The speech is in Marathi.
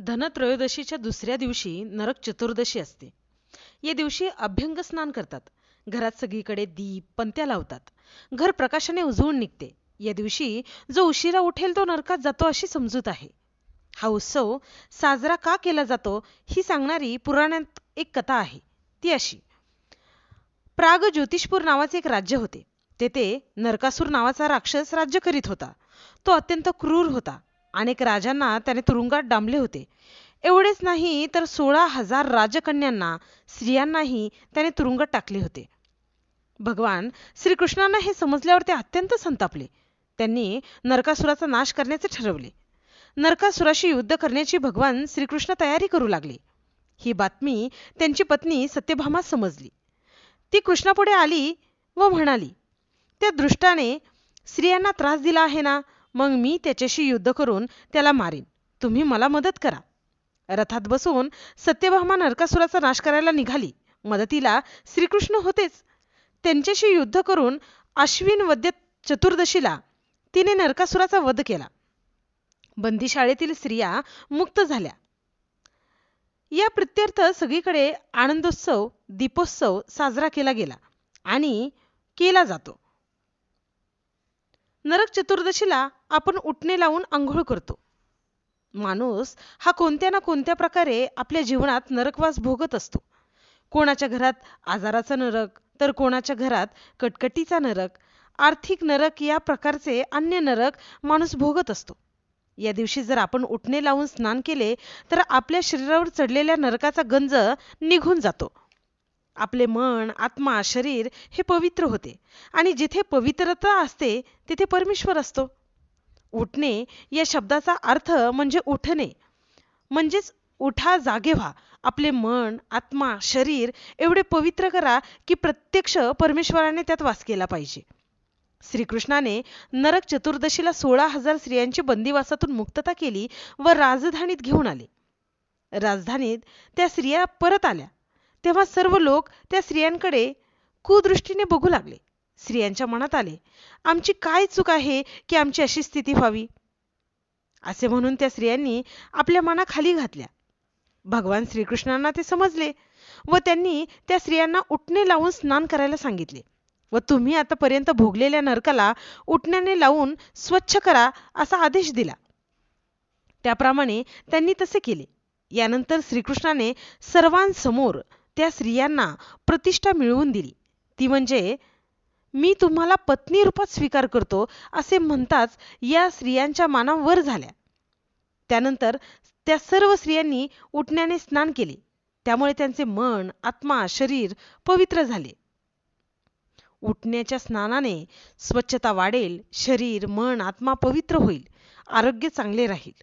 धनत्रयोदशीच्या दुसऱ्या दिवशी नरक चतुर्दशी असते. या दिवशी अभ्यंग स्नान करतात. घरात सगळीकडे दीप पंत्या लावतात. घर प्रकाशाने उजळून निघते. या दिवशी जो उशिरा उठेल तो नरकात जातो अशी समजूत आहे. हा उत्सव साजरा का केला जातो ही सांगणारी पुराणात एक कथा आहे. ती अशी. प्राग ज्योतिषपूर नावाचे एक राज्य होते. तेथे नरकासूर नावाचा राक्षस राज्य करीत होता. तो अत्यंत क्रूर होता. अनेक राजांना त्याने तुरुंगात डांबले होते. एवढेच नाही तर सोळा हजार राजकन्यांना स्त्रियांनाही त्याने तुरुंगात टाकले होते. भगवान श्रीकृष्णांना हे समजल्यावर ते अत्यंत संतापले. त्यांनी नरकासुराचा नाश करण्याचे ठरवले. नरकासुराशी युद्ध करण्याची भगवान श्रीकृष्ण तयारी करू लागले. ही बातमी त्यांची पत्नी सत्यभामा समजली. ती कृष्णापुढे आली व म्हणाली त्या दृष्टाने स्त्रियांना त्रास दिला आहे ना? मग मी त्याच्याशी युद्ध करून त्याला मारीन. तुम्ही मला मदत करा. रथात बसून सत्यभामा नरकासुराचा नाश करायला निघाली. मदतीला श्रीकृष्ण होतेच. त्यांच्याशी युद्ध करून अश्विन वद्य चतुर्दशीला तिने नरकासुराचा वध केला. बंदीशाळेतील स्त्रिया मुक्त झाल्या. या प्रत्यर्थ सगळीकडे आनंदोत्सव दीपोत्सव साजरा केला गेला आणि केला जातो. नरक चतुर्दशीला आपण उठणे लावून आंघोळ करतो. माणूस हा कोणत्या ना कोणत्या प्रकारे आपल्या जीवनात नरकवास भोगत असतो. कोणाच्या घरात आजाराचा नरक तर कोणाच्या घरात कटकटीचा नरक आर्थिक नरक या प्रकारचे अन्य नरक माणूस भोगत असतो. या दिवशी जर आपण उठणे लावून स्नान केले तर आपल्या शरीरावर चढलेल्या नरकाचा गंज निघून जातो. आपले मन आत्मा शरीर हे पवित्र होते. आणि जिथे पवित्रता असते तिथे परमेश्वर असतो. उठणे या शब्दाचा अर्थ म्हणजे उठणे. म्हणजेच उठा जागे व्हा. आपले मन आत्मा शरीर एवढे पवित्र करा की प्रत्यक्ष परमेश्वराने त्यात वास केला पाहिजे. श्रीकृष्णाने नरक चतुर्दशीला सोळा हजार स्त्रियांची बंदिवासातून मुक्तता केली व राजधानीत घेऊन आले. राजधानीत त्या स्त्रिया परत आल्या. तेव्हा सर्व लोक त्या स्त्रियांकडे कुदृष्टीने बघू लागले. स्त्रियांच्या मनात आले आमची काय चूक आहे की आमची अशी स्थिती व्हावी? असे म्हणून त्या स्त्रियांनी आपल्या मनाखाली घातल्या. भगवान श्रीकृष्णांना ते समजले व त्यांनी त्या स्त्रियांना उठणे लावून स्नान करायला सांगितले. व तुम्ही आतापर्यंत भोगलेल्या नरकाला उठण्याने लावून स्वच्छ करा असा आदेश दिला. त्याप्रमाणे त्यांनी तसे केले. यानंतर श्रीकृष्णाने सर्वांसमोर त्या स्त्रियांना प्रतिष्ठा मिळवून दिली. ती म्हणजे मी तुम्हाला पत्नी रूपात स्वीकार करतो असे म्हणताच या स्त्रियांच्या माना वर झाल्या. त्यानंतर त्या सर्व स्त्रियांनी उठण्याने स्नान केले. त्यामुळे त्यांचे मन आत्मा शरीर पवित्र झाले. उठण्याच्या स्नानाने स्वच्छता वाढेल शरीर मन आत्मा पवित्र होईल आरोग्य चांगले राहील.